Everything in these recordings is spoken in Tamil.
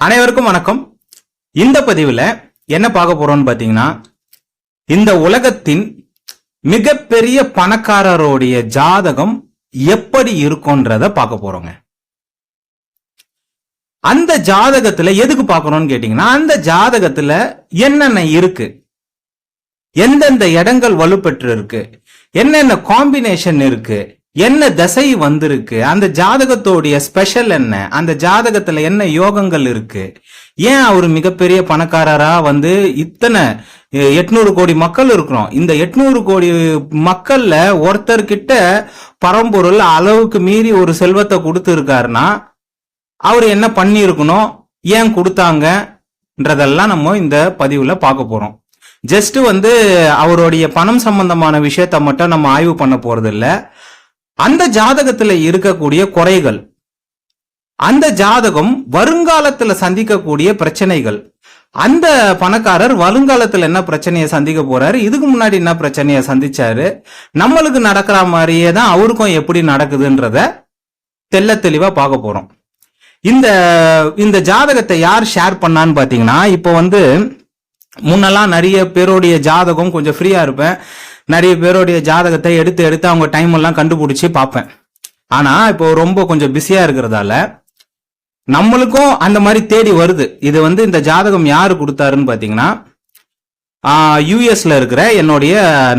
அனைவருக்கும் வணக்கம். இந்த பதிவில் என்ன பார்க்க போறோம்னு பார்த்தீங்கன்னா இந்த உலகத்தின் மிகப்பெரிய பணக்காரருடைய ஜாதகம் எப்படி இருக்கும்ன்றத பார்க்க போறோங்க. அந்த ஜாதகத்துல எதுக்கு பார்க்கணும்னு கேட்டீங்கன்னா அந்த ஜாதகத்துல என்னென்ன இருக்கு? எந்தெந்த இடங்கள் வலுப்பெற்று இருக்கு என்னென்ன காம்பினேஷன் இருக்கு? என்ன தசை வந்திருக்கு? அந்த ஜாதகத்தோடைய ஸ்பெஷல் என்ன? அந்த ஜாதகத்துல என்ன யோகங்கள் இருக்கு? ஏன் அவர் மிகப்பெரிய பணக்காரரா வந்து இத்தனை எட்நூறு கோடி மக்கள் இருக்கிறோம்? இந்த எட்நூறு கோடி மக்கள்ல ஒருத்தர்கிட்ட பரம்பொருள் அளவுக்கு மீறி ஒரு செல்வத்தை கொடுத்து இருக்காருன்னா அவர் என்ன பண்ணியிருக்கணும்? ஏன் கொடுத்தாங்கன்றதெல்லாம் நம்ம இந்த பதிவுல பார்க்க போறோம். ஜஸ்ட் வந்து அவருடைய பணம் சம்பந்தமான விஷயத்த மட்டும் நம்ம ஆய்வு பண்ண போறது இல்லை அந்த ஜாதகத்துல இருக்கக்கூடிய குறைகள் அந்த ஜாதகம் வருங்காலத்துல சந்திக்கக்கூடிய பிரச்சனைகள் அந்த பணக்காரர் வருங்காலத்துல என்ன பிரச்சனையை சந்திக்க போறாரு இதுக்கு முன்னாடி என்ன பிரச்சனையை சந்திச்சாரு நம்மளுக்கு நடக்கிற மாதிரியே தான் அவருக்கும் எப்படி நடக்குதுன்றத தெள்ள தெளிவா பார்க்க போறோம். இந்த இந்த ஜாதகத்தை யார் ஷேர் பண்ணான்னு பாத்தீங்கன்னா இப்போ வந்து முன்னெல்லாம் நிறைய பேருடைய ஜாதகம் கொஞ்சம் ஃப்ரீயா இருப்பேன். நிறைய பேருடைய ஜாதகத்தை எடுத்து எடுத்து அவங்க டைம் எல்லாம் கண்டுபிடிச்சு பார்ப்பேன். ஆனா இப்போ ரொம்ப கொஞ்சம் பிஸியா இருக்கிறதால நம்மளுக்கும் அந்த மாதிரி தேடி வருது. இது வந்து இந்த ஜாதகம் யாரு கொடுத்தாருன்னு பாத்தீங்கன்னா யூஎஸ்ல இருக்கிற என்னுடைய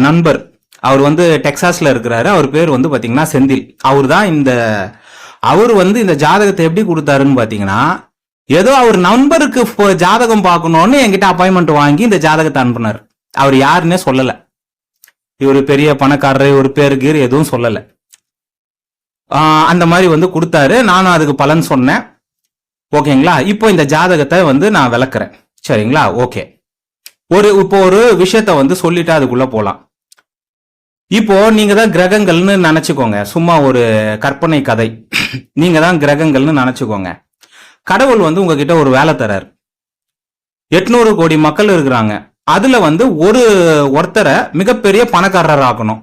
நண்பர். அவர் வந்து டெக்சாஸ்ல இருக்கிறாரு. அவர் பேர் வந்து பாத்தீங்கன்னா செந்தில். அவர் தான் இந்த அவர் வந்து இந்த ஜாதகத்தை எப்படி கொடுத்தாருன்னு பாத்தீங்கன்னா ஏதோ அவர் நண்பருக்கு ஜாதகம் பார்க்கணும்னு என்கிட்ட அப்பாயின்மெண்ட் வாங்கி இந்த ஜாதகத்தை அனுப்புனார். அவர் யாருன்னே சொல்லலை. இவர் பெரிய பணக்காரர் ஒரு பேரு கீர் எதுவும் சொல்லலை. அந்த மாதிரி வந்து கொடுத்தாரு. நானும் அதுக்கு பலன் சொன்னேன். ஓகேங்களா? இப்போ இந்த ஜாதகத்தை வந்து நான் விளக்குறேன். சரிங்களா? ஓகே. ஒரு இப்போ ஒரு விஷயத்த வந்து சொல்லிட்டு அதுக்குள்ள போலாம். இப்போ நீங்க தான் கிரகங்கள்னு நினைச்சுக்கோங்க. சும்மா ஒரு கற்பனை கதை. நீங்க தான் கிரகங்கள்னு நினைச்சுக்கோங்க. கடவுள் வந்து உங்ககிட்ட ஒரு வேலை தரார். எட்நூறு கோடி மக்கள் இருக்கிறாங்க. அதுல வந்து ஒரு ஒருத்தரை மிகப்பெரிய பணக்காரர் ஆக்கணும்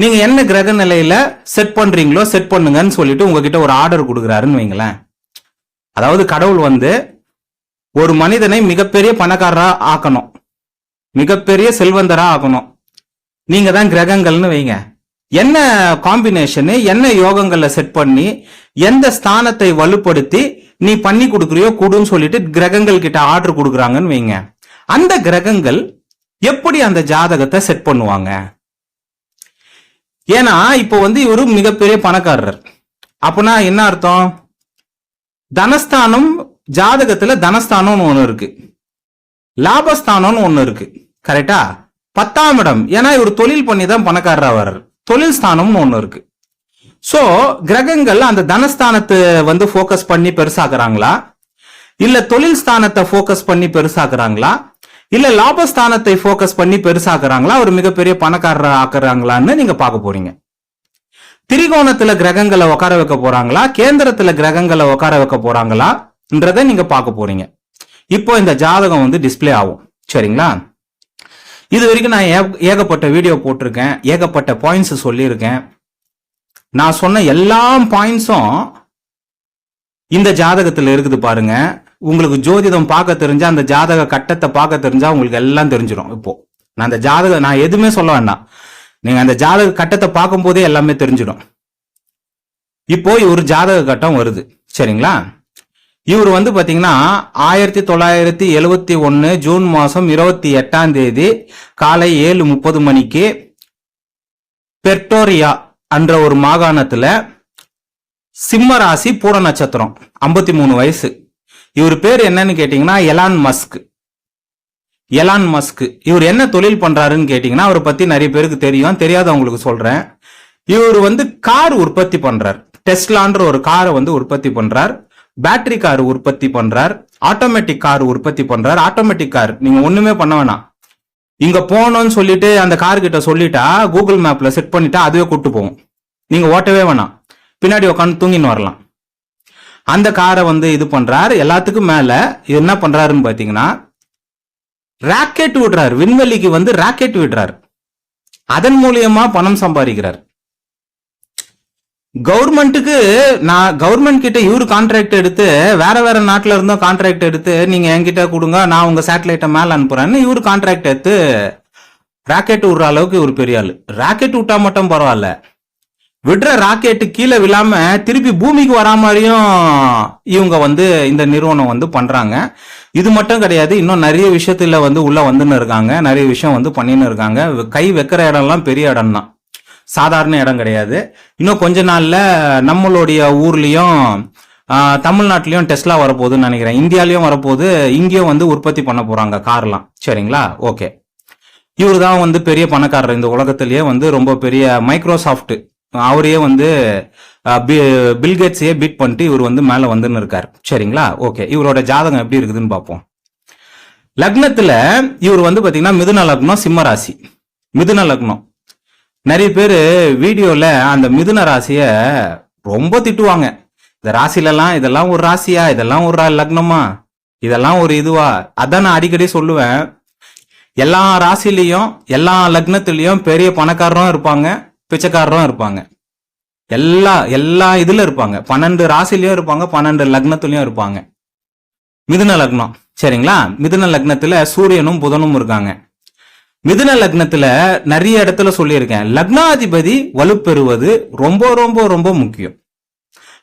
நீங்க என்ன கிரக நிலையில செட் பண்றீங்களோ செட் பண்ணுங்கன்னு சொல்லிட்டு உங்ககிட்ட ஒரு ஆர்டர் கொடுக்குறாருன்னு வைங்களேன். அதாவது கடவுள் வந்து ஒரு மனிதனை மிகப்பெரிய பணக்காரரா ஆக்கணும். மிகப்பெரிய செல்வந்தரா ஆக்கணும். நீங்க தான் கிரகங்கள்னு வைங்க. என்ன காம்பினேஷனு என்ன யோகங்களில் செட் பண்ணி எந்த ஸ்தானத்தை வலுப்படுத்தி நீ பண்ணி கொடுக்குறியோ கொடுன்னு சொல்லிட்டு கிரகங்கள் கிட்ட ஆர்டர் கொடுக்குறாங்கன்னு வைங்க. அந்த கிரகங்கள் எப்படி அந்த ஜாதகத்தை செட் பண்ணுவாங்க? ஏன்னா இப்போ வந்து இவரு மிகப்பெரிய பணக்காரர். அப்படின்னா என்ன அர்த்தம்? தனஸ்தானம் ஜாதகத்துல தனஸ்தானம்னு ஒன்று இருக்கு. லாபஸ்தானம்னு ஒன்று இருக்கு. கரெக்டா பத்தாம் இடம். ஏன்னா இவர் தொழில் பண்ணி தான் பணக்காரரா வர்றார். தொழில் ஸ்தானம்னு ஒன்று இருக்கு. ஸோ கிரகங்கள் அந்த தனஸ்தானத்தை வந்து ஃபோக்கஸ் பண்ணி பெருசாக்குறாங்களா? இல்ல தொழில் ஸ்தானத்தை ஃபோக்கஸ் பண்ணி பெருசாக்குறாங்களா? இல்ல லாபஸ்தானத்தை ஃபோக்கஸ் பண்ணி பெருசாக்குறாங்களா? ஒரு மிகப்பெரிய பணக்காரரா ஆக்குறாங்களான்னு நீங்க பார்க்க போறீங்க. திரிகோணத்துல கிரகங்களை உட்கார வைக்க போறாங்களா? கேந்திரத்துல கிரகங்களை உட்கார வைக்க போறாங்களான்றத நீங்க பார்க்க போறீங்க. இப்போ இந்த ஜாதகம் வந்து டிஸ்ப்ளே ஆகும். சரிங்களா? இது வரைக்கும் நான் ஏகப்பட்ட வீடியோ போட்டிருக்கேன். ஏகப்பட்ட பாயிண்ட்ஸ் சொல்லியிருக்கேன். நான் சொன்ன எல்லா பாயிண்ட்ஸும் இந்த ஜாதகத்துல இருக்குது பாருங்க. உங்களுக்கு ஜோதிடம் பார்க்க தெரிஞ்சா அந்த ஜாதக கட்டத்தை பார்க்க தெரிஞ்சா உங்களுக்கு எல்லாம் தெரிஞ்சிடும் இப்போ. நான் அந்த ஜாதக நான் எதுவுமே சொல்ல வேண்டாம். நீங்க அந்த ஜாதக கட்டத்தை பார்க்கும்போதே எல்லாமே தெரிஞ்சிடும் இப்போ இவர் ஜாதக கட்டம் வருது. சரிங்களா? இவர் வந்து பாத்தீங்கன்னா ஆயிரத்தி தொள்ளாயிரத்தி எழுவத்தி ஒன்னு ஜூன் மாசம் இருபத்தி எட்டாம் தேதி காலை ஏழு முப்பது மணிக்கு பெர்டோரியா என்ற ஒரு மாகாணத்துல சிம்ம ராசி பூர நட்சத்திரம் 53 மூணு வயசு. இவர் பேர் என்னன்னு கேட்டீங்கன்னா எலான் மஸ்க். Elon Musk. இவர் என்ன தொழில் பண்றாருன்னு கேட்டீங்கன்னா அவரை பத்தி நிறைய பேருக்கு தெரியும். தெரியாதவங்களுக்கு சொல்றேன். இவர் வந்து கார் உற்பத்தி பண்றார். டெஸ்லான்ற ஒரு காரை வந்து உற்பத்தி பண்றார். பேட்டரி கார் உற்பத்தி பண்றார். ஆட்டோமேட்டிக் கார் உற்பத்தி பண்றார். ஆட்டோமேட்டிக் கார் நீங்க ஒண்ணுமே பண்ண வேணாம். இங்க போனோம்னு சொல்லிட்டு அந்த கார் கிட்ட சொல்லிட்டா கூகுள் மேப்ல செட் பண்ணிட்டா அதுவே கூட்டு போகும். நீங்க ஓட்டவே வேணாம். பின்னாடி உட்காந்து தூங்கின்னு வரலாம். அந்த காரை வந்து இது பண்றாரு எல்லாத்துக்கும் மேல என்ன பண்றாருன்னு பாத்தீங்கன்னா ராக்கெட் விடுறாரு. விண்வெளிக்கு வந்து ராக்கெட் விடுறாரு. அதன் மூலியமா பணம் சம்பாதிக்கிறார். கவர்மெண்ட்டுக்கு நான் கவர்மெண்ட் கிட்ட இவரு கான்ட்ராக்ட் எடுத்து வேற வேற நாட்டில் இருந்தும் கான்ட்ராக்ட் எடுத்து நீங்க என்கிட்ட கொடுங்க நான் உங்க சேட்டலைட்டை மேல அனுப்புறேன்னு இவரு கான்ட்ராக்ட் எடுத்து ராக்கெட் விடுற அளவுக்கு இவர் பெரிய ஆள். ராக்கெட் விட்டா மட்டும் பரவாயில்ல. விடுற ராக்கெட்டு கீழே விழாம திருப்பி பூமிக்கு வரா மாதிரியும் இவங்க வந்து இந்த நிறுவனம் வந்து பண்றாங்க. இது மட்டும் கிடையாது இன்னும் நிறைய விஷயத்துல வந்து உள்ள வந்துன்னு இருக்காங்க. நிறைய விஷயம் வந்து பண்ணின்னு இருக்காங்க. கை வைக்கிற இடம்லாம் பெரிய இடம் தான் சாதாரண இடம் கிடையாது. இன்னும் கொஞ்ச நாள்ல நம்மளுடைய ஊர்லயும் தமிழ்நாட்டிலையும் தமிழ்நாட்டிலயும் டெஸ்லா வரப்போகுதுன்னு நினைக்கிறேன். இந்தியாலையும் வரப்போகுது. இங்கேயும் வந்து உற்பத்தி பண்ண போறாங்க கார்லாம். சரிங்களா? ஓகே. இவர் தான் வந்து பெரிய பணக்காரர். இந்த உலகத்திலேயே வந்து ரொம்ப பெரிய மைக்ரோசாஃப்ட் அவரையே வந்து பில்கேட்ஸையே பீட் பண்ணிட்டு இவர் வந்து மேல வந்துன்னு இருக்காரு. சரிங்களா? ஓகே. இவரோட ஜாதகம் எப்படி இருக்குதுன்னு பார்ப்போம் லக்னத்துல இவர் வந்து பாத்தீங்கன்னா மிதுன லக்னம் சிம்ம ராசி. மிதுன லக்னம். நிறைய பேர் வீடியோல அந்த மிதுன ராசிய ரொம்ப திட்டுவாங்க. இந்த ராசிலலாம் இதெல்லாம் ஒரு ராசியா? இதெல்லாம் ஒரு ரா- லக்னமா? இதெல்லாம் ஒரு இதுவா? அதான் நான் அடிக்கடி சொல்லுவேன். எல்லா ராசிலையும் எல்லா லக்னத்திலையும் பெரிய பணக்காரரும் இருப்பாங்க. பிச்சைக்காரரும் இருப்பாங்க. எல்லா எல்லா இதுல இருப்பாங்க. பன்னெண்டு ராசிலையும் இருப்பாங்க பன்னெண்டு லக்னத்துலயும் இருப்பாங்க. மிதுன லக்னம். சரிங்களா? மிதுன லக்னத்துல சூரியனும் புதனும் இருக்காங்க. மிதுன லக்னத்துல நிறைய இடத்துல சொல்லியிருக்கேன். லக்னாதிபதி வலுப்பெறுவது ரொம்ப ரொம்ப ரொம்ப முக்கியம்.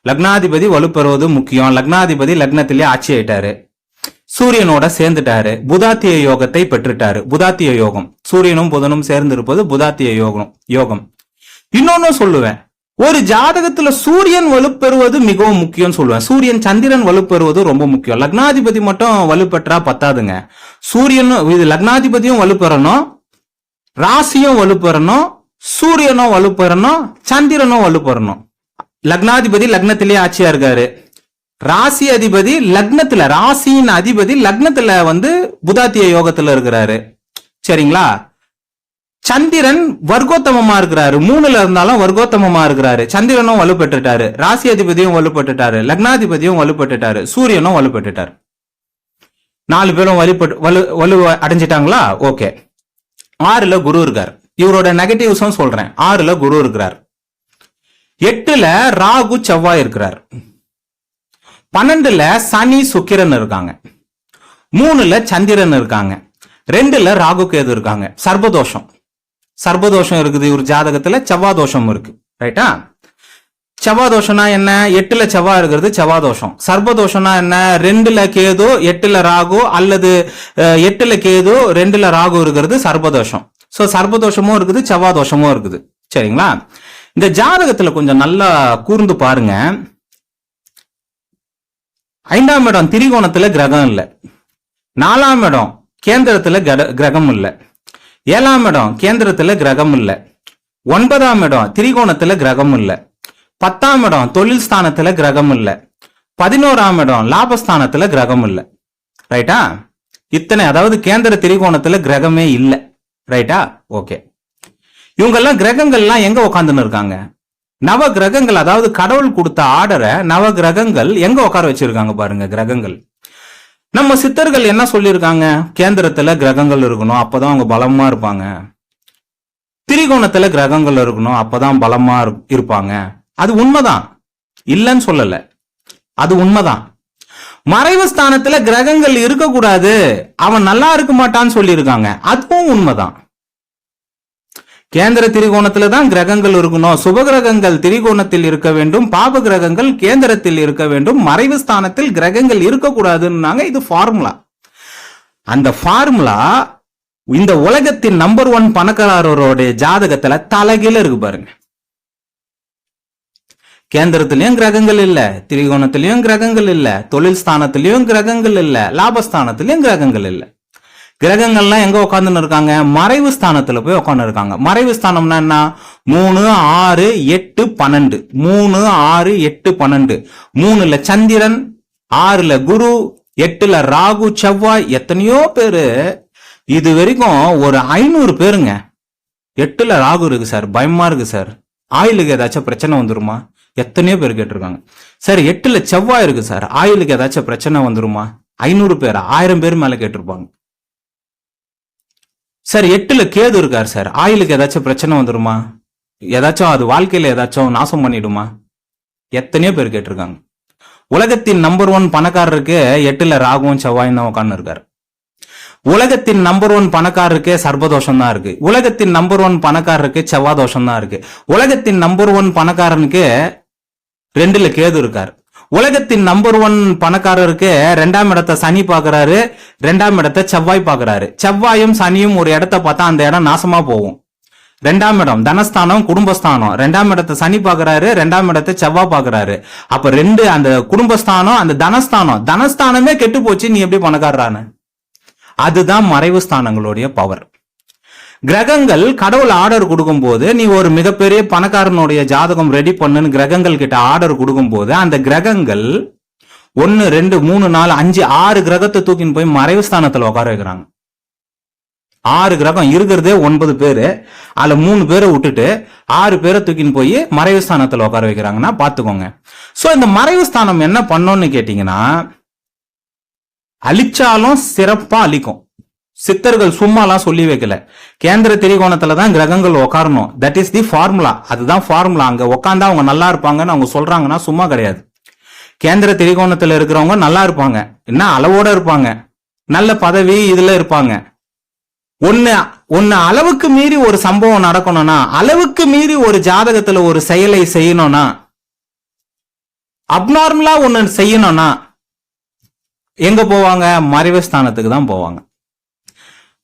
லக்னாதிபதி வலுப்பெறுவது முக்கியம். லக்னாதிபதி லக்னத்திலே ஆட்சி ஆயிட்டாரு. சூரியனோட சேர்ந்துட்டாரு. புதாத்திய யோகத்தை பெற்றுட்டாரு. புதாத்திய யோகம். சூரியனும் புதனும் சேர்ந்து இருப்பது புதாத்திய யோகம். யோகம். இன்னொன்னு சொல்லுவேன். ஒரு ஜாதகத்துல சூரியன் வலுப்பெறுவது மிகவும் முக்கியம் சொல்லுவேன். சூரியன் சந்திரன் வலுப்பெறுவது ரொம்ப முக்கியம். லக்னாதிபதி மட்டும் வலுப்பெற்றா பத்தாதுங்க. சூரியனும் இது லக்னாதிபதியும் வலுப்பெறணும். ராசியும் வலுப்பெறணும். சூரியனும் வலுப்பெறணும். சந்திரனும் வலுப்பெறணும். லக்னாதிபதி லக்னத்திலே ஆட்சியா இருக்காரு. ராசி அதிபதி லக்னத்துல ராசியின் அதிபதி லக்னத்துல வந்து புதாத்திய யோகத்துல இருக்கிறாரு. சரிங்களா? சந்திரன் வர்க்கோத்தமமா இருக்கிறாரு. மூணுல இருந்தாலும் வர்க்கோத்தமமா இருக்கிறாரு. சந்திரனும் வலுப்பட்டுட்டாரு ராசி அதிபதியும் வலுப்பட்டுட்டாரு லக்னாதிபதியும் வலுப்பட்டுட்டாரு சூரியனும் வலுப்பட்டுட்டாரு நாலு பேரும் வலுப்பட்டு வலு வலு அடைஞ்சிட்டாங்களா? ஓகே. ஆறுல குரு இருக்கார். இவரோட நெகட்டிவ்ஸும் சொல்றேன். ஆறுல குரு இருக்கிறார். எட்டுல ராகு செவ்வாய் இருக்கிறார். பன்னெண்டுல சனி சுக்கிரன் இருக்காங்க. மூணுல சந்திரன் இருக்காங்க. ரெண்டுல ராகு கேது இருக்காங்க. சர்வதோஷம் சர்பதோஷம் இருக்குது இவர் ஜாதகத்துல செவ்வாதோஷம் இருக்கு. ரைட்டா செவ்வாதோஷம்னா என்ன? எட்டுல செவ்வாய் இருக்கிறது செவ்வாதோஷம். சர்பதோஷம்னா என்ன? ரெண்டுல கேது எட்டுல ராகு அல்லது எட்டுல கேது ரெண்டுல ராகு இருக்கிறது சர்பதோஷம் சோ சர்பதோஷமும் இருக்குது செவ்வாதோஷமும் இருக்குது. சரிங்களா? இந்த ஜாதகத்துல கொஞ்சம் நல்லா கூர்ந்து பாருங்க. ஐந்தாம் இடம் திரிகோணத்துல கிரகம் இல்லை. நாலாம் இடம் கேந்திரத்துல கிரகம் இல்லை. ஏழாம் இடம் கேந்திரத்துல கிரகம் இல்ல. ஒன்பதாம் இடம் திரிகோணத்துல கிரகம் இல்ல. பத்தாம் இடம் தொழில் ஸ்தானத்துல கிரகம் இல்ல. பதினோராம் இடம் லாபஸ்தானத்துல கிரகம் இல்ல. ரைட்டா இத்தனை அதாவது கேந்திர திரிகோணத்துல கிரகமே இல்ல. ரைட்டா ஓகே இவங்கெல்லாம் கிரகங்கள்லாம் எங்க உட்காந்துன்னு இருக்காங்க? நவ கிரகங்கள் அதாவது கடவுள் கொடுத்த ஆர்டரை நவ கிரகங்கள் எங்க உட்கார வச்சிருக்காங்க பாருங்க கிரகங்கள். நம்ம சித்தர்கள் என்ன சொல்லியிருக்காங்க? கேந்திரத்துல கிரகங்கள் இருக்கணும் அப்பதான் அவங்க பலமா இருப்பாங்க. திரிகோணத்துல கிரகங்கள் இருக்கணும் அப்பதான் பலமா இருப்பாங்க. அது உண்மைதான். இல்லைன்னு சொல்லல. அது உண்மைதான். மறைவு ஸ்தானத்துல கிரகங்கள் இருக்கக்கூடாது. அவன் நல்லா இருக்க மாட்டான்னு சொல்லியிருக்காங்க. அதுவும் உண்மைதான். கேந்திர திரிகோணத்துல தான் கிரகங்கள் இருக்கணும். சுபகிரகங்கள் திரிகோணத்தில் இருக்க வேண்டும். பாப கிரகங்கள் கேந்திரத்தில் இருக்க வேண்டும். மறைவு ஸ்தானத்தில் கிரகங்கள் இருக்கக்கூடாதுன்னாங்க இது ஃபார்முலா அந்த ஃபார்முலா இந்த உலகத்தின் நம்பர் ஒன் பணக்காரரோடைய ஜாதகத்துல தலைகீழ இருக்கு பாருங்க. கேந்திரத்திலையும் கிரகங்கள் இல்ல திரிகோணத்திலையும் கிரகங்கள் இல்ல தொழில் ஸ்தானத்திலையும் கிரகங்கள் இல்ல லாபஸ்தானத்திலையும் கிரகங்கள் இல்லை. கிரகங்கள்லாம் எங்க உட்காந்துன்னு இருக்காங்க மறைவு ஸ்தானத்துல போய் உட்காந்து இருக்காங்க மறைவு ஸ்தானம்னா என்ன? மூணு ஆறு எட்டு பன்னெண்டு. மூணு ஆறு எட்டு பன்னெண்டு. மூணுல சந்திரன் ஆறுல குரு எட்டுல ராகு செவ்வாய் எத்தனையோ பேரு. இது வரைக்கும் ஒரு ஐநூறு பேருங்க. எட்டுல ராகு இருக்கு சார். பயமா இருக்கு சார். ஆயிலுக்கு ஏதாச்சும் பிரச்சனை வந்துருமா? எத்தனையோ பேர் கேட்டிருக்காங்க. சார் எட்டுல செவ்வாய் இருக்கு சார். ஆயிலுக்கு ஏதாச்சும் பிரச்சனை வந்துருமா? ஐநூறு பேர்? ஆயிரம் பேர் மேல கேட்டிருப்பாங்க. சார் எட்டுல கேது இருக்கார் சார். ஆயிலுக்கு ஏதாச்சும் பிரச்சனை வந்துருமா? ஏதாச்சும் அது வாழ்க்கையில ஏதாச்சும் நாசம் பண்ணிடுமா? எத்தனையோ பேர் கேட்டிருக்காங்க. உலகத்தின் நம்பர் ஒன் பணக்காரருக்கு எட்டுல ராகுவும் செவ்வாயும் தான் உட்கார்ந்து இருக்காரு. உலகத்தின் நம்பர் ஒன் பணக்காரருக்கு சர்பதோஷம் தான் இருக்கு. உலகத்தின் நம்பர் ஒன் பணக்காரருக்கு செவ்வாய் தோஷம் தான் இருக்கு. உலகத்தின் நம்பர் ஒன் பணக்காரனுக்கு ரெண்டுல கேது இருக்காரு. உலகத்தின் நம்பர் ஒன் பணக்காரருக்கு ரெண்டாம் இடத்தை சனி பாக்குறாரு ரெண்டாம் இடத்த செவ்வாய் பாக்குறாரு செவ்வாயும் சனியும் ஒரு இடத்த பார்த்தா அந்த இடம் நாசமா போகும். ரெண்டாம் இடம் தனஸ்தானம் குடும்பஸ்தானம். ரெண்டாம் இடத்தை சனி பாக்குறாரு ரெண்டாம் இடத்த செவ்வாய் பாக்குறாரு அப்ப ரெண்டு அந்த குடும்பஸ்தானம் அந்த தனஸ்தானம். தனஸ்தானமே கெட்டு போச்சு நீ எப்படி பணக்காரரான? அதுதான் மறைவு ஸ்தானங்களுடைய பவர் கிரகங்கள் கடவுள் ஆர்டர் கொடுக்கும் போது நீ ஒரு மிகப்பெரிய பணக்காரனுடைய ஜாதகம் ரெடி பண்ணுன்னு கிரகங்கள் கிட்ட ஆர்டர் கொடுக்கும் போது அந்த கிரகங்கள் ஒன்னு ரெண்டு மூணு நாலு அஞ்சு ஆறு கிரகத்தை தூக்கின்னு போய் மறைவு ஸ்தானத்துல உட்கார வைக்கிறாங்க. ஆறு கிரகம் இருக்கிறதே ஒன்பது பேரு. அதுல மூணு பேரை விட்டுட்டு ஆறு பேரை தூக்கின்னு போய் மறைவு ஸ்தானத்துல உட்கார வைக்கிறாங்கன்னா பாத்துக்கோங்க சோ இந்த மறைவு ஸ்தானம் என்ன பண்ணோம்னு கேட்டீங்கன்னா அழிச்சாலும் சிறப்பா அழிக்கும். சித்தர்கள் சும்மாலாம் சொல்லி வைக்கல. கேந்திர திரிகோணத்துல தான் கிரகங்கள் உட்காரணும் தட் இஸ் தி ஃபார்முலா அதுதான் ஃபார்முலா அங்க உட்காந்தா அவங்க நல்லா இருப்பாங்கன்னு அவங்க சொல்றாங்கன்னா சும்மா கிடையாது. கேந்திர திரிகோணத்துல இருக்கிறவங்க நல்லா இருப்பாங்க. என்ன அளவோட இருப்பாங்க? நல்ல பதவி இதுல இருப்பாங்க. ஒன்னு ஒன்னு அளவுக்கு மீறி ஒரு சம்பவம் நடக்கணும்னா அளவுக்கு மீறி ஒரு ஜாதகத்துல ஒரு செயலை செய்யணும்னா அப்நார்மலா ஒன்னு செய்யணும்னா எங்க போவாங்க? மறைவு ஸ்தானத்துக்கு தான் போவாங்க.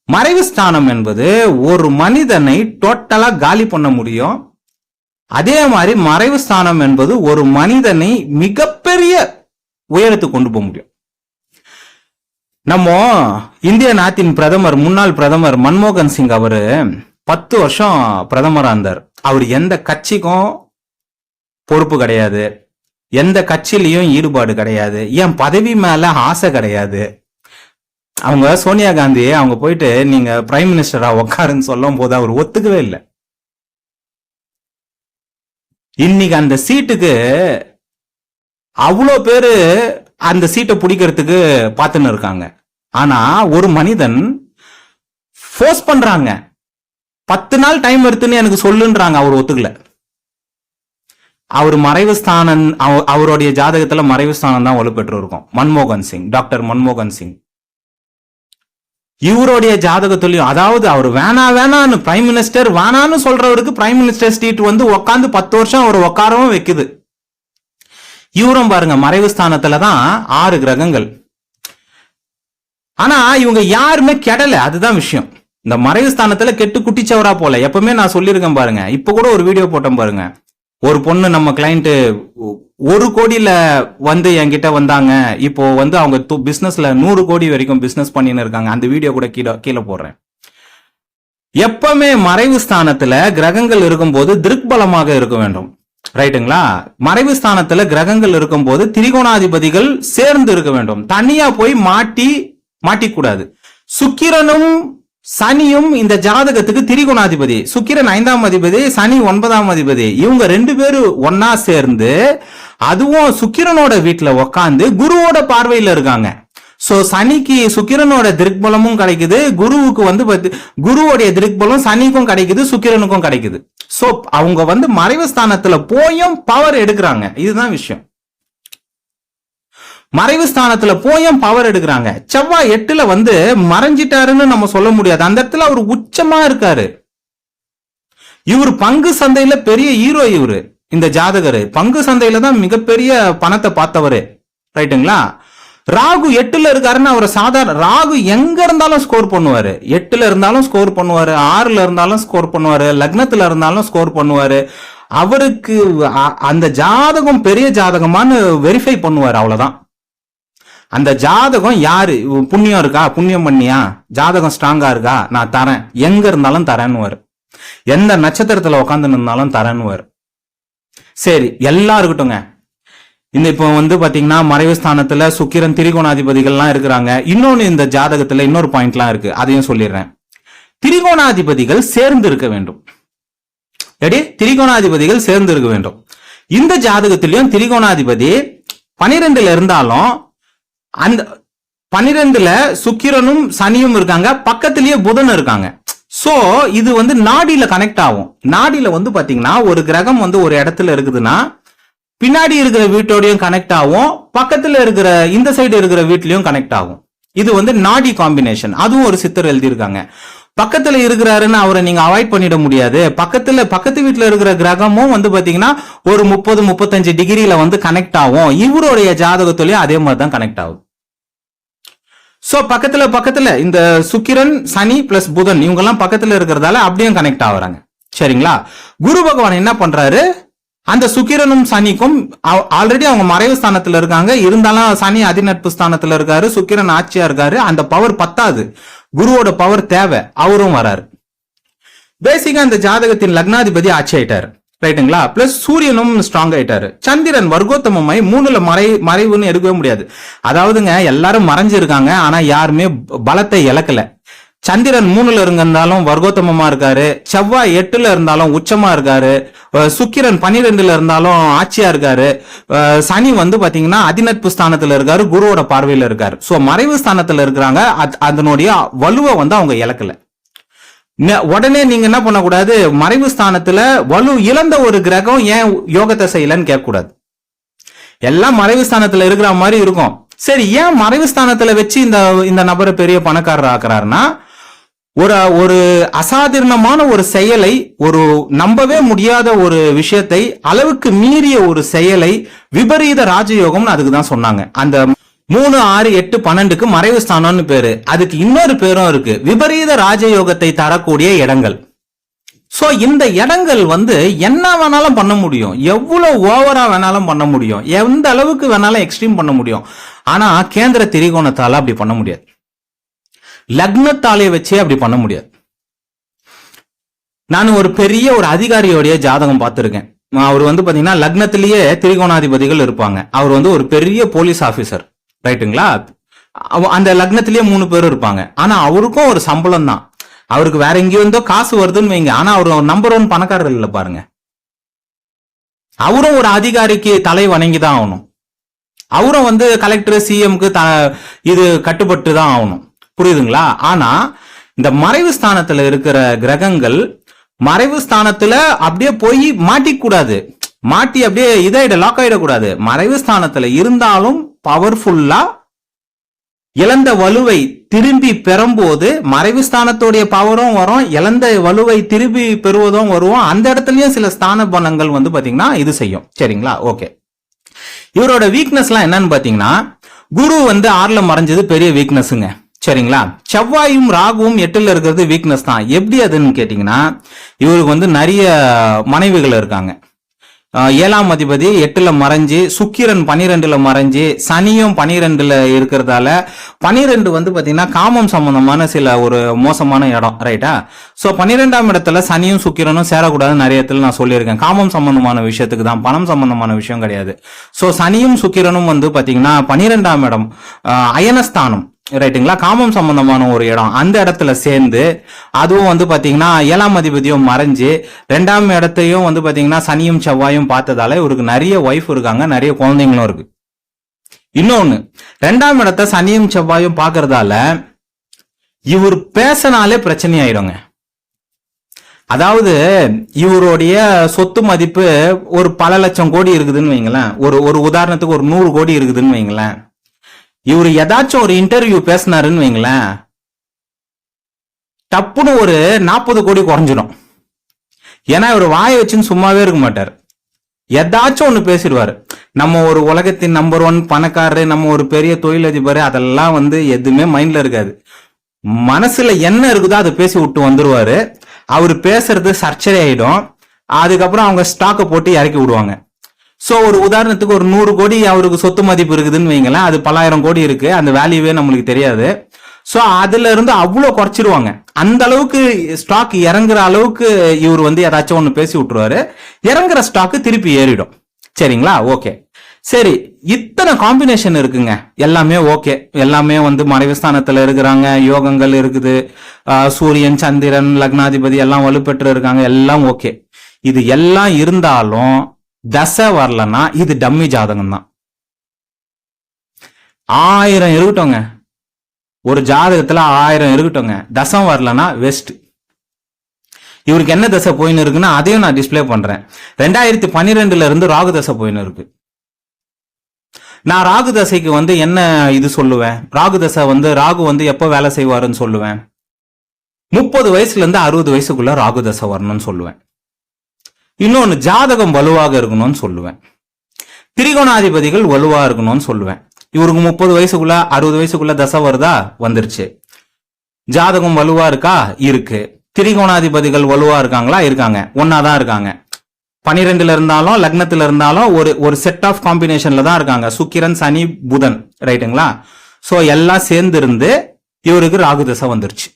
மறைவு ஸ்தானம் என்பது ஒரு மனிதனை டோட்டலா காலி பண்ண முடியும். அதே மாதிரி மறைவு ஸ்தானம் என்பது ஒரு மனிதனை மிகப்பெரிய உயரத்துக்கு கொண்டு போக முடியும். நம்ம இந்திய நாட்டின் பிரதமர் முன்னாள் பிரதமர் மன்மோகன் சிங் அவரு பத்து வருஷம் பிரதமராக இருந்தார். அவர் எந்த கட்சிக்கும் பொறுப்பு கிடையாது. எந்த கட்சியிலையும் ஈடுபாடு கிடையாது. என் பதவி மேல ஆசை கிடையாது. அவங்க சோனியா காந்தி அவங்க போயிட்டு நீங்க பிரைம் மினிஸ்டரா உட்காருன்னு சொல்லும் போது அவர் ஒத்துக்கவே இல்லை. இன்னைக்கு அந்த சீட்டுக்கு அவ்வளோ பேரு அந்த சீட்டை பிடிக்கிறதுக்கு பார்த்துன்னு இருக்காங்க. ஆனா ஒரு மனிதன் ஃபோர்ஸ் பண்றாங்க. பத்து நாள் டைம் எடுத்துன்னு எனக்கு சொல்லுன்றாங்க அவர் ஒத்துக்கல. அவர் மறைவு ஸ்தானம் அவ- அவருடைய ஜாதகத்துல மறைவு ஸ்தானம் தான் வலுப்பெற்று இருக்கும் மன்மோகன் சிங் டாக்டர் மன்மோகன் சிங். இவருடைய ஜாதகத்துலயும் அதாவது அவர் வேணா வேணான்னு பிரைம் மினிஸ்டர் வேணான்னு சொல்றவருக்கு பிரைம் மினிஸ்டர் சீட் வந்து உட்காந்து பத்து வருஷம் அவர் உக்காரவும் வைக்குது. இவரும் பாருங்க மறைவு ஸ்தானத்துல தான் ஆறு கிரகங்கள். ஆனா இவங்க யாருமே கெடல அதுதான் விஷயம். இந்த மறைவு ஸ்தானத்துல கெட்டு குட்டிச்சவரா போல. எப்பவுமே நான் சொல்லியிருக்கேன் பாருங்க. இப்ப கூட ஒரு வீடியோ போட்டேன் பாருங்க. ஒரு பொண்ணு நம்ம கிளைண்ட் ஒரு கோடியில வந்து என்கிட்ட வந்தாங்க. இப்போ வந்து அவங்க பிசினஸ்ல நூறு கோடி வரைக்கும் பிசினஸ் பண்ணின்னு இருக்காங்க. அந்த வீடியோ கூட கீழே கீழே போடுறேன். எப்பவுமே மறைவு ஸ்தானத்துல கிரகங்கள் இருக்கும்போது திருக்பலமாக இருக்க வேண்டும். ரைட்டுங்களா? மறைவு ஸ்தானத்துல கிரகங்கள் இருக்கும்போது திரிகோணாதிபதிகள் சேர்ந்து இருக்க வேண்டும். தனியா போய் மாட்டி மாட்டிக்கூடாது. சுக்கிரனும் சனியும் இந்த ஜாதகத்துக்கு திரிகோணாதிபதி. சுக்கிரன் ஐந்தாம் அதிபதி சனி ஒன்பதாம் அதிபதி. இவங்க ரெண்டு பேரும் ஒன்னா சேர்ந்து அதுவும் சுக்கிரனோட வீட்டுல உக்காந்து குருவோட பார்வையில இருக்காங்க. சோ சனிக்கு சுக்கிரனோட திருக்பலமும் கிடைக்குது. குருவுக்கு வந்து குருவோடைய திருக்பலம் சனிக்கும் கிடைக்குது சுக்கிரனுக்கும் கிடைக்குது. சோ அவங்க வந்து மறைவு ஸ்தானத்துல போயும் பவர் எடுக்கிறாங்க. இதுதான் விஷயம். மறைவு ஸ்தானத்துல போயும் பவர் எடுக்கிறாங்க. செவ்வாய் எட்டுல வந்து மறைஞ்சிட்டாருன்னு நம்ம சொல்ல முடியாது. அந்த இடத்துல அவர் உச்சமா இருக்காரு. இவர் பங்கு சந்தையில பெரிய ஹீரோ இவரு. இந்த ஜாதகர் பங்கு சந்தையில தான் மிகப்பெரிய பணத்தை பார்த்தவரு. ரைட்டுங்களா? ராகு எட்டுல இருக்காருன்னு அவர் சாதாரண ராகு எங்க இருந்தாலும் ஸ்கோர் பண்ணுவாரு. எட்டுல இருந்தாலும் ஸ்கோர் பண்ணுவாரு ஆறுல இருந்தாலும் ஸ்கோர் பண்ணுவாரு லக்னத்துல இருந்தாலும் ஸ்கோர் பண்ணுவாரு. அவருக்கு அந்த ஜாதகம் பெரிய ஜாதகமானு வெரிஃபை பண்ணுவாரு அவ்வளவுதான். அந்த ஜாதகம் யாரு? புண்ணியம் இருக்கா? புண்ணியம் பண்ணியா? ஜாதகம் ஸ்ட்ராங்கா இருக்கா? நான் தரேன். எங்க இருந்தாலும் தரேன்னுவாரு. எந்த நட்சத்திரத்துல உட்காந்து இருந்தாலும் தரேன்னுவாரு. சரி எல்லாம் இருக்கட்டுங்க இந்த இப்போ வந்து பாத்தீங்கன்னா மறைவு ஸ்தானத்துல சுக்கிரன் திரிகோணாதிபதிகள்லாம் இருக்கிறாங்க. இன்னொன்னு இந்த ஜாதகத்துல இன்னொரு பாயிண்ட்லாம் இருக்கு. அதையும் சொல்லிடுறேன். திரிகோணாதிபதிகள் சேர்ந்து இருக்க வேண்டும். எடி திரிகோணாதிபதிகள் சேர்ந்து இருக்க வேண்டும். இந்த ஜாதகத்திலையும் திரிகோணாதிபதி பனிரெண்டுல இருந்தாலும் அந்த பனிரெண்டுல சுக்கிரனும் சனியும் இருக்காங்க. பக்கத்திலேயே புதன் இருக்காங்க. சோ இது வந்து நாடியில கனெக்ட் ஆகும். நாடியில வந்து பாத்தீங்கன்னா ஒரு கிரகம் வந்து ஒரு இடத்துல இருக்குதுன்னா பின்னாடி இருக்கிற வீட்டோடையும் கனெக்ட் ஆகும். பக்கத்துல இருக்கிற இந்த சைடு இருக்கிற வீட்லயும் கனெக்ட் ஆகும். இது வந்து நாடி காம்பினேஷன் அதுவும் ஒரு சித்தர் எழுதியிருக்காங்க. பக்கத்துல இருக்கிறாருன்னு அவரை நீங்க அவாய்ட் பண்ணிட முடியாது. பக்கத்துல பக்கத்து வீட்டுல இருக்கிற கிரகமும் வந்து பாத்தீங்கன்னா ஒரு முப்பது முப்பத்தஞ்சு டிகிரியில வந்து கனெக்ட் ஆகும். இவருடைய ஜாதகத்திலயும் அதே மாதிரி தான் கனெக்ட் ஆகும் சோ பக்கத்துல பக்கத்துல இந்த சுக்கிரன் சனி பிளஸ் புதன் இவங்க எல்லாம் பக்கத்துல இருக்கிறதால அப்படியும் கனெக்ட் ஆகுறாங்க. சரிங்களா? குரு பகவான் என்ன பண்றாரு? அந்த சுக்கிரனும் சனிக்கும் ஆல்ரெடி அவங்க மறைவு ஸ்தானத்துல இருக்காங்க. இருந்தாலும் சனி அதிநட்பு ஸ்தானத்துல இருக்காரு சுக்கிரன் ஆட்சியா இருக்காரு. அந்த பவர் பத்தாது. குருவோட பவர் தேவை. அவரும் வராரு. பேசிக்கா இந்த ஜாதகத்தின் லக்னாதிபதி ஆட்சி ஆயிட்டாரு. ரைட்டுங்களா பிளஸ் சூரியனும் ஸ்ட்ராங் ஆயிட்டாரு. சந்திரன் வர்க்கோத்தமமாய் மூணுல மறை மறைவுன்னு எடுக்கவே முடியாது. அதாவதுங்க எல்லாரும் மறைஞ்சிருக்காங்க ஆனா யாருமே பலத்தை இழக்கல. சந்திரன் மூணுல இருந்தாலும் வர்க்கோத்தமமா இருக்காரு. செவ்வாய் எட்டுல இருந்தாலும் உச்சமா இருக்காரு. சுக்கிரன் பன்னிரெண்டுல இருந்தாலும் ஆட்சியா இருக்காரு. சனி வந்து பாத்தீங்கன்னா அதிநட்பு ஸ்தானத்துல இருக்காரு குருவோட பார்வையில இருக்காரு. சோ மறைவு ஸ்தானத்துல இருக்கிறாங்க அத்- அதனுடைய வலுவை வந்து அவங்க இழக்கல. உடனே நீங்க என்ன பண்ணக்கூடாது? மறைவு ஸ்தானத்துல வலு இழந்த ஒரு கிரகம் ஏன் யோகத்தை செய்யலன்னு கேட்கக்கூடாது. எல்லாம் மறைவு ஸ்தானத்துல இருக்கிற மாதிரி இருக்கும். சரி ஏன் மறைவு ஸ்தானத்துல வச்சு இந்த இந்த நபரை பெரிய பணக்காரர் ஆக்குறாருன்னா ஒரு ஒரு அசாதாரணமான ஒரு செயலை ஒரு நம்பவே முடியாத ஒரு விஷயத்தை அளவுக்கு மீறிய ஒரு செயலை விபரீத ராஜயோகம்னு அதுக்கு தான் சொன்னாங்க. அந்த மூணு ஆறு எட்டு பன்னெண்டுக்கு மறைவு ஸ்தானம்னு பேரு. அதுக்கு இன்னொரு பேரும் இருக்கு. விபரீத ராஜயோகத்தை தரக்கூடிய இடங்கள். சோ இந்த இடங்கள் வந்து என்ன வேணாலும் பண்ண முடியும். எவ்வளவு ஓவரா வேணாலும் பண்ண முடியும். எந்த அளவுக்கு வேணாலும் எக்ஸ்ட்ரீம் பண்ண முடியும். ஆனா கேந்திர திரிகோணத்தால அப்படி பண்ண முடியாது. லக்னத்தாலே வச்சே அப்படி பண்ண முடியாது. நான் ஒரு பெரிய ஒரு அதிகாரியோடைய ஜாதகம் பார்த்திருக்கேன். அவர் வந்து பாத்தீங்கன்னா லக்னத்திலேயே திரிகோணாதிபதிகள் இருப்பாங்க. அவர் வந்து ஒரு பெரிய போலீஸ் ஆபீசர் ரைட்டுங்களா? அந்த லக்னத்திலேயே மூணு பேர் இருப்பாங்க. ஆனா அவருக்கும் ஒரு சம்பளம் தான் அவருக்கு வேற எங்கேயோ இருந்தோ காசு வருதுன்னு வைங்க. ஆனா அவர் நம்பர் ஒன் பணக்காரர் இல்லை பாருங்க. அவரும் ஒரு அதிகாரிக்கு தலை வணங்கி தான் ஆகணும். அவரும் வந்து கலெக்டர் சிஎம்க்கு த இது கட்டுப்பட்டு தான் ஆகணும். புரியுதுங்களா? ஆனா இந்த மறைவு ஸ்தானத்துல இருக்கிற கிரகங்கள் மறைவு ஸ்தானத்துல அப்படியே போய் மாட்டிக்கூடாது. மாட்டி அப்படியே இதாயிட லாக் ஆயிடக்கூடாது. மறைவு ஸ்தானத்துல இருந்தாலும் பவர்ஃபுல்லா இழந்த வலுவை திரும்பி பெறும்போது மறைவு ஸ்தானத்துடைய பவரும் வரும் இழந்த வலுவை திரும்பி பெறுவதும் வரும். அந்த இடத்துலயும் சில ஸ்தான பலங்கள் வந்து பாத்தீங்கன்னா இது செய்யும். சரிங்களா? ஓகே இவரோட வீக்னஸ்லாம் என்னன்னு பாத்தீங்கன்னா குரு வந்து ஆறுல மறைஞ்சது பெரிய வீக்னஸ்ங்க சரிங்களா? செவ்வாயும் ராகுவும் எட்டுல இருக்கிறது வீக்னஸ் தான். எப்படி அதுன்னு கேட்டீங்கன்னா இவருக்கு வந்து நிறைய மனைவிகள் இருக்காங்க. ஏழாம் அதிபதி எட்டுல மறைஞ்சு சுக்கிரன் பனிரெண்டுல மறைஞ்சு சனியும் பனிரெண்டுல இருக்கிறதால பனிரெண்டு வந்து பாத்தீங்கன்னா காமம் சம்பந்தமான சில ஒரு மோசமான இடம் ரைட்டா சோ பன்னிரெண்டாம் இடத்துல சனியும் சுக்கிரனும் சேரக்கூடாதுன்னு நிறைய இடத்துல நான் சொல்லியிருக்கேன். காமம் சம்பந்தமான விஷயத்துக்கு தான் பணம் சம்பந்தமான விஷயம் கிடையாது. சோ சனியும் சுக்கிரனும் வந்து பாத்தீங்கன்னா பனிரெண்டாம் இடம் அயனஸ்தானம். ரைட்டுங்களா? காமம் சம்பந்தமான ஒரு இடம். அந்த இடத்துல சேர்ந்து அதுவும் வந்து பார்த்தீங்கன்னா ஏழாம் அதிபதியும் மறைஞ்சு ரெண்டாம் இடத்தையும் வந்து பார்த்தீங்கன்னா சனியும் செவ்வாயும் பார்த்ததால இவருக்கு நிறைய ஒய்ஃப் இருக்காங்க நிறைய குழந்தைங்களும் இருக்கு. இன்னொன்னு ரெண்டாம் இடத்த சனியும் செவ்வாயும் பார்க்கறதால இவர் பேசினாலே பிரச்சனை ஆயிடுங்க. அதாவது இவருடைய சொத்து மதிப்பு ஒரு பல லட்சம் கோடி இருக்குதுன்னு வைங்களேன். ஒரு ஒரு உதாரணத்துக்கு ஒரு நூறு கோடி இருக்குதுன்னு வைங்களேன். இவர் ஏதாச்சும் ஒரு இன்டர்வியூ பேசினாருன்னு வைங்களேன் டப்புன்னு ஒரு நாற்பது கோடி குறைஞ்சிடும். ஏன்னா இவர் வாயை வச்சுன்னு சும்மாவே இருக்க மாட்டார். ஏதாச்சும் ஒன்று பேசிடுவாரு. நம்ம ஒரு உலகத்தின் நம்பர் ஒன் பணக்காரரு நம்ம ஒரு பெரிய தொழிலதிபர் அதெல்லாம் வந்து எதுவுமே மைண்ட்ல இருக்காது. மனசுல என்ன இருக்குதோ அதை பேசி விட்டு வந்துருவாரு. அவர் பேசுறது சர்ச்சரை ஆயிடும் அதுக்கப்புறம் அவங்க ஸ்டாக்கை போட்டு இறக்கி விடுவாங்க. ஸோ ஒரு உதாரணத்துக்கு ஒரு நூறு கோடி அவருக்கு சொத்து மதிப்பு இருக்குதுன்னு வைங்களேன். அது பலாயிரம் கோடி இருக்கு. அந்த வேல்யூவே நம்மளுக்கு தெரியாது. ஸோ அதுல இருந்து அவ்வளோ குறைச்சிருவாங்க. அந்த அளவுக்கு ஸ்டாக் இறங்குற அளவுக்கு இவர் வந்து ஏதாச்சும் ஒன்று பேசி விட்டுருவாரு. இறங்குற ஸ்டாக்கு திருப்பி ஏறிடும். சரிங்களா? ஓகே சரி. இத்தனை காம்பினேஷன் இருக்குங்க. எல்லாமே ஓகே எல்லாமே வந்து மறைவுஸ்தானத்தில் இருக்கிறாங்க. யோகங்கள் இருக்குது. சூரியன் சந்திரன் லக்னாதிபதி எல்லாம் வலுப்பெற்று இருக்காங்க. எல்லாம் ஓகே இது எல்லாம் இருந்தாலும் தசை வரலன்னா இது டம்மி ஜாதகம் தான் ஆயிரம் இருக்கட்டும்ங்க. ஒரு ஜாதகத்துல ஆயிரம் இருக்கட்டும்ங்க. தசம் வரலன்னா வெஸ்ட் இவருக்கு என்ன தசை போயின்னு இருக்குன்னா அதையும் நான் டிஸ்ப்ளே பண்றேன். ரெண்டாயிரத்தி பன்னிரெண்டுல இருந்து ராகு தசை போயின்னு இருக்கு. நான் ராகு தசைக்கு வந்து என்ன இது சொல்லுவேன்? ராகு தசை வந்து ராகு வந்து எப்போ வேலை செய்வாருன்னு சொல்லுவேன்? முப்பது வயசுல இருந்து அறுபது வயசுக்குள்ள ராகு தசை வரணும்னு சொல்லுவேன். இன்னொன்று ஜாதகம் வலுவாக இருக்கணும்னு சொல்லுவேன். திரிகோணாதிபதிகள் வலுவா இருக்கணும்னு சொல்லுவேன். இவருக்கு முப்பது வயசுக்குள்ள அறுபது வயசுக்குள்ள தசை வருதா? வந்துருச்சு. ஜாதகம் வலுவா இருக்கா? இருக்கு. திரிகோணாதிபதிகள் வலுவா இருக்காங்களா? இருக்காங்க. ஒன்னாதான் இருக்காங்க. பனிரெண்டுல இருந்தாலும் லக்னத்துல இருந்தாலும் ஒரு ஒரு செட் ஆஃப் காம்பினேஷன்ல தான் இருக்காங்க. சுக்கிரன் சனி புதன். ரைட்டுங்களா சோ எல்லாம் சேர்ந்து இருந்து இவருக்கு ராகு தசை வந்துருச்சு.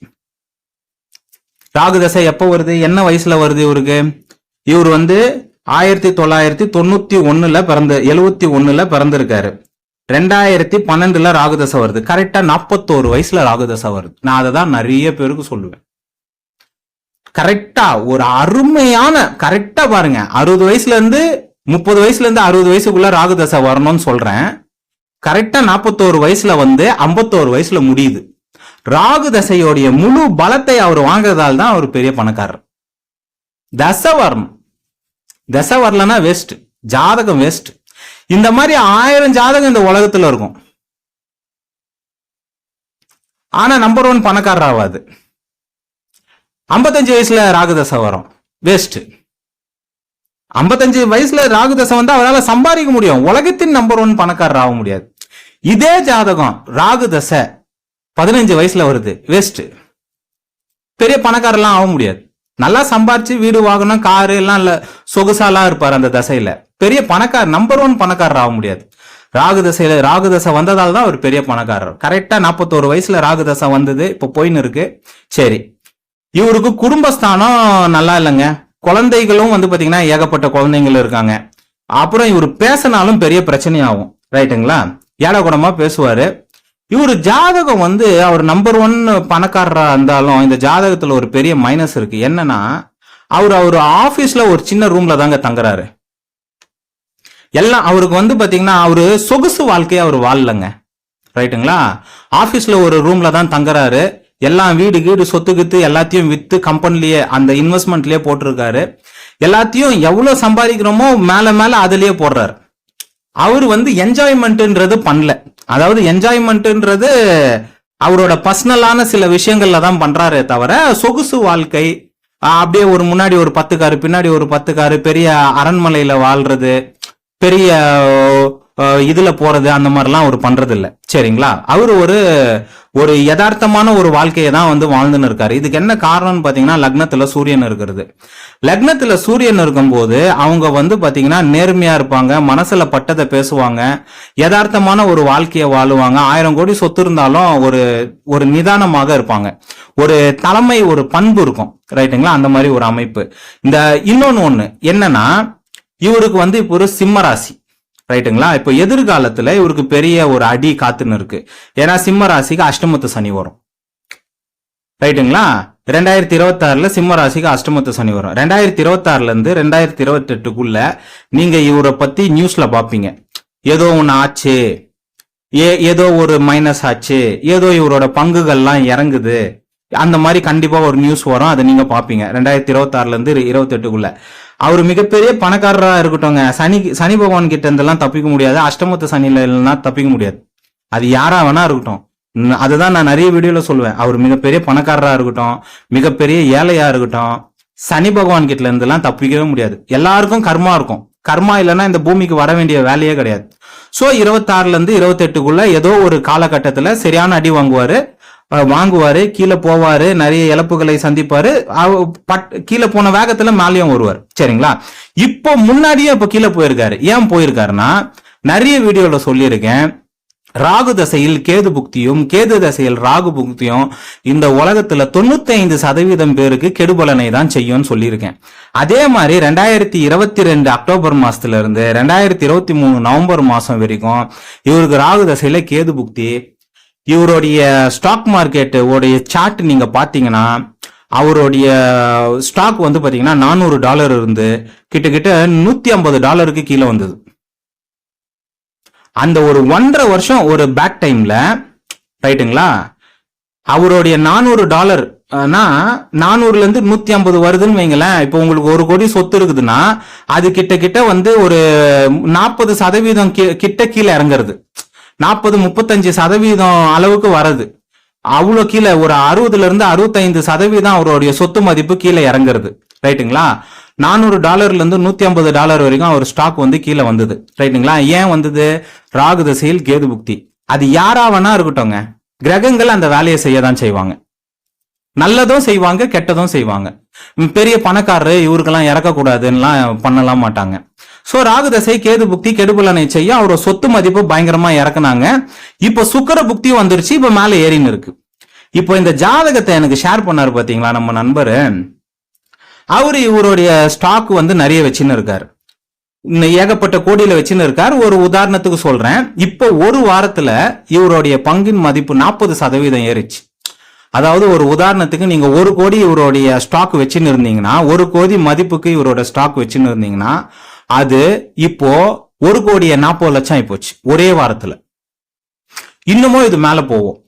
ராகு தசை எப்போ வருது? என்ன வயசுல வருது இவருக்கு? இவர் வந்து ஆயிரத்தி தொள்ளாயிரத்தி தொண்ணூத்தி ஒண்ணுல பிறந்த எழுவத்தி ஒண்ணுல பிறந்திருக்காரு. ரெண்டாயிரத்தி பன்னெண்டுல ராகுதசை வருது. கரெக்டா நாற்பத்தோரு வயசுல ராகுதசை வருது. நான் அதை தான் நிறைய பேருக்கு சொல்லுவேன். கரெக்டா ஒரு அருமையான கரெக்டா பாருங்க. அறுபது வயசுல இருந்து முப்பது வயசுல இருந்து அறுபது வயசுக்குள்ள ராகுதசை வரணும்னு சொல்றேன். கரெக்டா நாற்பத்தோரு வயசுல வந்து ஐம்பத்தோரு வயசுல முடியுது. ராகு தசையோடைய முழு பலத்தை அவர் வாங்குறதால தான் அவர் பெரிய பணக்காரர். தசவரம் வரணும் தசை வேஸ்ட் ஜாதகம் வேஸ்ட் இந்த மாதிரி ஆயிரம் ஜாதகம் இந்த உலகத்துல இருக்கும். ஆனா நம்பர் ஒன் பணக்காரர் ஆகாது ஐம்பத்தஞ்சு வயசுல ராகுதசை வரும் வேஸ்ட் ஐம்பத்தஞ்சு வயசுல ராகுதசை வந்து அவரால் சம்பாதிக்க முடியும். உலகத்தின் நம்பர் ஒன் பணக்காரர் ஆக முடியாது. இதே ஜாதகம் ராகுதசை பதினஞ்சு வயசுல வருது வேஸ்ட் பெரிய பணக்காரர்லாம் ஆக முடியாது. நல்லா சம்பாரிச்சு வீடு வாங்கணும் காரு எல்லாம் இல்ல சொகுசாலாம் இருப்பார் அந்த தசையில. பெரிய பணக்காரர் நம்பர் ஒன் பணக்காரர் ஆக முடியாது. ராகு தசையில ராகு தசை வந்ததால தான் அவர் பெரிய பணக்காரர். கரெக்டா நாற்பத்தோரு வயசுல ராகு தசை வந்தது இப்போ போயின்னு இருக்கு. சரி. இவருக்கு குடும்பஸ்தானம் நல்லா இல்லைங்க. குழந்தைகளும் வந்து பாத்தீங்கன்னா ஏகப்பட்ட குழந்தைகள் இருக்காங்க. அப்புறம் இவர் பேசினாலும் பெரிய பிரச்சனையாகும். ரைட்டுங்களா ஏடகுடமா பேசுவாரு. இவர் ஜாதகம் வந்து அவர் நம்பர் ஒன் பணக்காரரா இருந்தாலும் இந்த ஜாதகத்துல ஒரு பெரிய மைனஸ் இருக்கு. என்னன்னா அவர் அவர் ஆபீஸ்ல ஒரு சின்ன ரூம்ல தாங்க தங்குறாரு. எல்லாம் அவருக்கு வந்து பாத்தீங்கன்னா அவரு சொகுசு வாழ்க்கையை அவர் வாழலங்க. ரைட்டுங்களா? ஆபீஸ்ல ஒரு ரூம்ல தான் தங்குறாரு. எல்லாம் வீடு கீடு சொத்து கித்து எல்லாத்தையும் வித்து கம்பெனிலேயே அந்த இன்வெஸ்ட்மெண்ட்லயே போட்டிருக்காரு. எல்லாத்தையும் எவ்வளவு சம்பாதிக்கிறோமோ மேல மேல அதுலயே போடுறாரு. அவர் வந்து என்ஜாய்மெண்ட்ன்றது பண்ணல. அதாவது என்ஜாய்மெண்ட்ன்றது அவரோட பர்சனலான சில விஷயங்கள்ல தான் பண்றாரே தவிர சொகுசு வாழ்க்கை அப்படியே ஒரு முன்னாடி ஒரு பத்து காரு பின்னாடி ஒரு பத்து காரு பெரிய அரண்மனையில வாழ்றது பெரிய இதுல போறது அந்த மாதிரிலாம் அவர் பண்றது இல்ல சரிங்களா? அவர் ஒரு ஒரு யதார்த்தமான ஒரு வாழ்க்கையை தான் வந்து வாழ்ந்துன்னு இருக்காரு. இதுக்கு என்ன காரணம்னு பாத்தீங்கன்னா லக்னத்துல சூரியன் இருக்கிறது. லக்னத்துல சூரியன் இருக்கும்போது அவங்க வந்து பாத்தீங்கன்னா நேர்மையா இருப்பாங்க மனசுல பட்டதை பேசுவாங்க யதார்த்தமான ஒரு வாழ்க்கையை வாழுவாங்க. ஆயிரம் கோடி சொத்து இருந்தாலும் ஒரு ஒரு நிதானமாக இருப்பாங்க. ஒரு தலைமை ஒரு பண்பு இருக்கும். ரைட்டுங்களா? அந்த மாதிரி ஒரு அமைப்பு. இந்த இன்னொன்னு ஒண்ணு. என்னன்னா இவருக்கு வந்து இப்போ ஒரு சிம்ம ராசி. ரைட்டுங்களா? இப்போ எதிர்காலத்துல இவருக்கு பெரிய ஒரு அடி காத்துன்னு இருக்கு. ஏன்னா சிம்ம ராசிக்கு அஷ்டமத்து சனி வரும். ரைட்டுங்களா? ரெண்டாயிரத்தி இருபத்தி ஆறுல சிம்ம ராசிக்கு அஷ்டமத்து சனி வரும். ரெண்டாயிரத்தி இருபத்தி ஆறுல இருந்து ரெண்டாயிரத்தி இருபத்தி எட்டுக்குள்ள நீங்க இவரை பத்தி நியூஸ்ல பாப்பீங்க. ஏதோ ஒன்று ஆச்சு. ஏ ஏதோ ஒரு மைனஸ் ஆச்சு. ஏதோ இவரோட பங்குகள்லாம் இறங்குது. அந்த மாதிரி கண்டிப்பா ஒரு நியூஸ் வரும். அதை நீங்க பாப்பீங்க. ரெண்டாயிரத்தி இருபத்தி ஆறுல இருந்து இருபத்தி எட்டுக்குள்ள அவர் மிகப்பெரிய பணக்காரராக இருக்கட்டும்ங்க. சனி சனி பகவான் கிட்ட இருந்தெல்லாம் தப்பிக்க முடியாது. அஷ்டமத்து சனியில இல்லைன்னா தப்பிக்க முடியாது. அது யாரா வேணா இருக்கட்டும். அதுதான் நான் நிறைய வீடியோல சொல்லுவேன். அவர் மிகப்பெரிய பணக்காரராக இருக்கட்டும். மிகப்பெரிய ஏழையா இருக்கட்டும். சனி பகவான் கிட்ட இருந்தெல்லாம் தப்பிக்கவே முடியாது. எல்லாருக்கும் கர்மா இருக்கும். கர்மா இல்லைன்னா இந்த பூமிக்கு வர வேண்டிய வேலையே கிடையாது. சோ இருபத்தாறுல இருந்து இருபத்தெட்டுக்குள்ள ஏதோ ஒரு காலகட்டத்துல சரியான அடி வாங்குவாரு. வாங்குவாரு கீழே போவாரு நிறைய இழப்புகளை சந்திப்பாரு. பட் கீழே போன வேகத்துல மேலேயும் வருவார். சரிங்களா? இப்போ முன்னாடியே இப்ப கீழே போயிருக்காரு. ஏன் போயிருக்காருன்னா நிறைய வீடியோல சொல்லியிருக்கேன். ராகு தசையில் கேது புக்தியும் கேது தசையில் ராகு புக்தியும் இந்த உலகத்துல தொண்ணூத்தி ஐந்து சதவீதம் பேருக்கு கெடுபலனை தான் செய்யும்னு சொல்லியிருக்கேன். அதே மாதிரி ரெண்டாயிரத்தி இருபத்தி ரெண்டு அக்டோபர் மாசத்துல இருந்து ரெண்டாயிரத்தி இருபத்தி மூணு நவம்பர் மாசம் வரைக்கும் இவருக்கு ராகு தசையில கேது புக்தி இவருடைய ஸ்டாக் மார்க்கெட் உடைய சார்ட் நீங்க பாத்தீங்கன்னா அவருடைய ஸ்டாக் வந்து பாத்தீங்கன்னா நானூறு டாலர் இருந்து கிட்டத்தட்ட நூத்தி ஐம்பது டாலருக்கு கீழே வந்தது. அந்த ஒரு ஒன்றரை வருஷம் ஒரு பேக் டைம்ல ரைட்டுங்களா? அவருடைய நானூறு டாலர் நானூறுல இருந்து நூத்தி ஐம்பது வருதுன்னு வைங்களேன். இப்போ உங்களுக்கு ஒரு கோடி சொத்து இருக்குதுன்னா அது கிட்ட கிட்ட வந்து ஒரு நாற்பது சதவீதம் கிட்ட கீழே இறங்குறது. நாற்பது முப்பத்தஞ்சு சதவீதம் அளவுக்கு வருது அவ்வளோ கீழே ஒரு அறுபதுல இருந்து அறுபத்தைந்து சதவீதம் அவருடைய சொத்து மதிப்பு கீழே இறங்குறது. ரைட்டுங்களா? நானூறு டாலர்ல இருந்து நூத்தி ஐம்பது டாலர் வரைக்கும் அவர் ஸ்டாக் வந்து கீழே வந்தது. ரைட்டுங்களா? ஏன் வந்தது? ராகு திசையில் கேது புக்தி. அது யாரா வேணா இருக்கட்டும்ங்க. கிரகங்கள் அந்த வேலையை செய்ய தான் செய்வாங்க. நல்லதும் செய்வாங்க கெட்டதும் செய்வாங்க. பெரிய பணக்காரரு இவருக்கெல்லாம் இறக்கக்கூடாதுன்னுலாம் பண்ணலாம் மாட்டாங்க. சோ ராகுதசை கேது புக்தி கெடுபலனை செய்ய அவரோட சொத்து மதிப்பு பயங்கரமா இறக்குனாங்க. இப்போ சுக்கர புக்தி வந்துருச்சு இப்ப மேல ஏறின்னு இருக்கு. இப்போ இந்த ஜாதகத்தை எனக்கு ஷேர் பண்ணாரு பாத்தீங்களா நம்ம நண்பரு? அவரு இவருடைய ஸ்டாக் வந்து நிறைய வச்சுன்னு இருக்காரு. இன்னும் ஏகப்பட்ட கோடியில வச்சுன்னு இருக்கார். ஒரு உதாரணத்துக்கு சொல்றேன். இப்போ ஒரு வாரத்துல இவருடைய பங்கின் மதிப்பு நாற்பது சதவீதம் ஏறிச்சு. அதாவது ஒரு உதாரணத்துக்கு நீங்க ஒரு கோடி இவருடைய ஸ்டாக் வச்சுன்னு இருந்தீங்கன்னா ஒரு கோடி மதிப்புக்கு இவரோட ஸ்டாக் வச்சுன்னு இருந்தீங்கன்னா அது இப்போ ஒரு கோடியே நாற்பது லட்சம் ஆயிப்போச்சு ஒரே வாரத்துல. இன்னமும் இது மேல போகும்.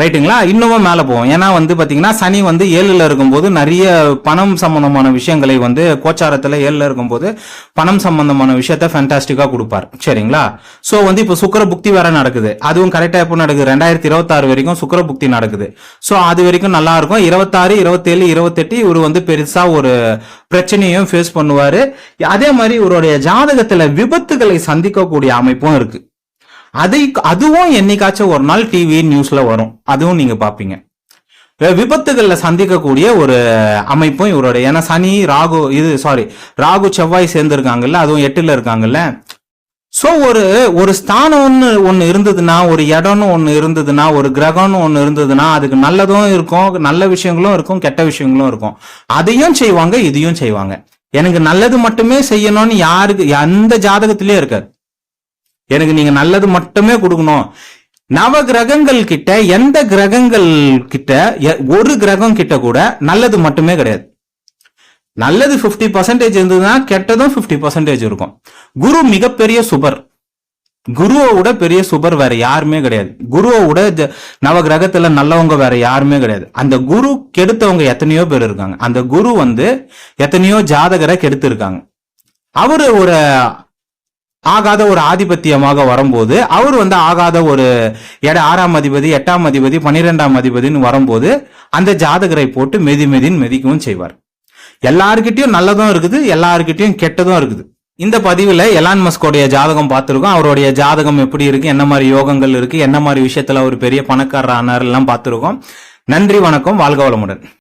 ரைட்டுங்களா? இன்னமும் மேலே போகும் ஏன்னா வந்து பார்த்தீங்கன்னா சனி வந்து ஏழில் இருக்கும்போது நிறைய பணம் சம்பந்தமான விஷயங்களை வந்து கோச்சாரத்தில் ஏழில் இருக்கும்போது பணம் சம்பந்தமான விஷயத்த ஃபேண்டாஸ்டிக்கா கொடுப்பார். சரிங்களா? ஸோ வந்து இப்போ சுக்கர புக்தி வேற நடக்குது. அதுவும் கரெக்டாக எப்போ நடக்குது? ரெண்டாயிரத்தி இருபத்தாறு வரைக்கும் சுக்கர புக்தி நடக்குது. ஸோ அது வரைக்கும் நல்லா இருக்கும். இருபத்தாறு இருபத்தேழு இருபத்தெட்டு இவர் வந்து பெருசாக ஒரு பிரச்சனையும் ஃபேஸ் பண்ணுவார். அதே மாதிரி இவருடைய ஜாதகத்தில் விபத்துகளை சந்திக்கக்கூடிய அமைப்பும் இருக்குது அதை அதுவும் என்னைக்காச்சும் ஒரு நாள் டிவி நியூஸ்ல வரும். அதுவும் நீங்க பாப்பீங்க. விபத்துகளில் சந்திக்கக்கூடிய ஒரு அமைப்பும் இவருடைய. ஏன்னா சனி ராகு இது சாரி ராகு செவ்வாய் சேர்ந்துருக்காங்கல்ல அதுவும் எட்டுல இருக்காங்கல்ல. ஸோ ஒரு ஒரு ஸ்தானம்னு ஒன்று இருந்ததுன்னா ஒரு இடம்னு ஒன்று இருந்ததுன்னா ஒரு கிரகம்னு ஒன்று இருந்ததுன்னா அதுக்கு நல்லதும் இருக்கும் நல்ல விஷயங்களும் இருக்கும் கெட்ட விஷயங்களும் இருக்கும். அதையும் செய்வாங்க இதையும் செய்வாங்க. எனக்கு நல்லது மட்டுமே செய்யணும்னு யாருக்கு எந்த ஜாதகத்திலயும் இருக்காது. எனக்கு நீங்க நல்லது மட்டுமே கொடுக்கணும். நவ கிரகங்கள் கிட்ட எந்த கிரகங்கள் கிட்ட எ- ஒரு கிரகம் கிட்ட கூட நல்லது மட்டுமே கிடையாது. நல்லது 50% பர்சன்டேஜ் இருந்ததுன்னா கெட்டதும் 50% பர்சன்டேஜ் இருக்கும். குரு மிகப்பெரிய சுபர். குருவை விட பெரிய சுபர் வேற யாருமே கிடையாது. குருவை விட ஜ- நவ கிரகத்துல நல்லவங்க வேற யாருமே கிடையாது. அந்த குரு கெடுத்தவங்க எத்தனையோ பேர் இருக்காங்க. அந்த குரு வந்து எத்தனையோ ஜாதகரை கெடுத்து இருக்காங்க அவரு ஒரு ஆகாத ஒரு ஆதிபத்தியமாக வரும்போது அவர் வந்து ஆகாத ஒரு எட ஆறாம் அதிபதி எட்டாம் அதிபதி பன்னிரெண்டாம் அதிபதின்னு வரும்போது அந்த ஜாதகரை போட்டு மெதி மெதின்னு மெதிக்கவும் செய்வார். எல்லாருக்கிட்டையும் நல்லதும் இருக்குது எல்லாருக்கிட்டையும் கெட்டதும் இருக்குது. இந்த பதிவில் எலான் மஸ்கோடைய ஜாதகம் பார்த்துருக்கோம். அவருடைய ஜாதகம் எப்படி இருக்கு என்ன மாதிரி யோகங்கள் இருக்கு என்ன மாதிரி விஷயத்துல அவர் பெரிய பணக்காரர் ஆனார் எல்லாம் பார்த்துருக்கோம். நன்றி வணக்கம் வாழ்க வளமுடன்.